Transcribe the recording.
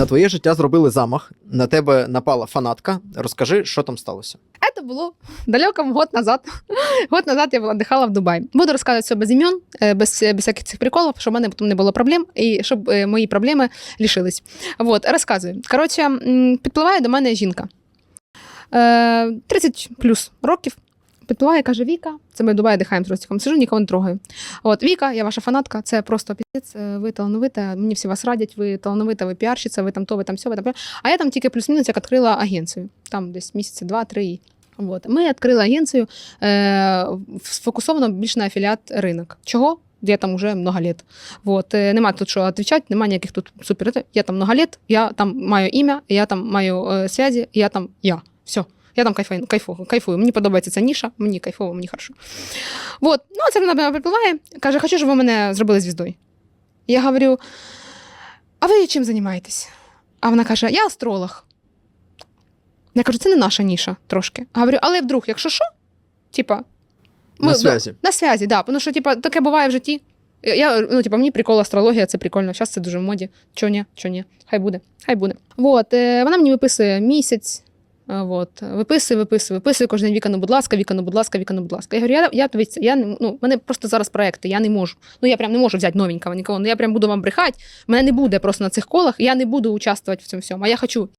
На твоє життя зробили замах, на тебе напала фанатка. Розкажи, що там сталося. Это было далеко год назад. год назад я була отдыхала в Дубаї. Буду розказувати все без імен, е, без, без всяких цих приколів, щоб в мене потім не було проблем і щоб е, мої проблеми лишились. Вот, розказую. Коротше, м, підпливає до мене жінка. Е, 30 плюс років. Підпливає, каже Віка. Це ми в Дубаї дихаємо з Ростіком. Сижу, нікого не трогаю. От Віка, я ваша фанатка, це просто піздець, е, ви талановита, мені всі вас радять, ви талановита, ви піарщиця, ви там то, ви там сьо, ви там. піар». А я там тільки плюс-мінус як відкрила агенцію. Там десь місяці два-три. Вот. Ми відкрили агенцію е, сфокусовано більш на афіліат ринок. Чого? Я там вже много лет. Вот. Е, Нема тут що відповідати, нема ніяких тут супер. Я там много лет, я там маю ім'я, я там маю е, зв'язі, я там я. Все. Я там кайфую, кайфую, кайфую. Мені подобається ця ніша, мені кайфово, мені хорошо. Вот. Ну, це вона мене припливає, каже, хочу, щоб ви мене зробили звіздою. Я говорю: а ви чим займаєтесь? А вона каже: Я астролог. Я кажу, це не наша ніша трошки. Говорю, але вдруг, якщо що, типа. На ми- зв'язі. На зв'язі, да. Тому що, типа, таке буває в житті. Я, ну, типа, мені прикол астрологія, це прикольно. Зараз це дуже в моді. Чо ні, чо ні. Хай буде, хай буде. Вот, е, вона мені виписує місяць. Е, Вот, виписуй, виписуй виписує кожен день, Віка, ну, будь ласка, Віка, ну, будь ласка, Віка, ну, будь ласка. Я говорю, я, я, дивіться, я, не- ну, мене просто зараз проекти, я не можу. Ну, я прям не можу взяти новенького нікого. Ну, я прям буду вам брехати, мене не буде просто на цих колах, я не буду участвувати в цьому всьому. А я хочу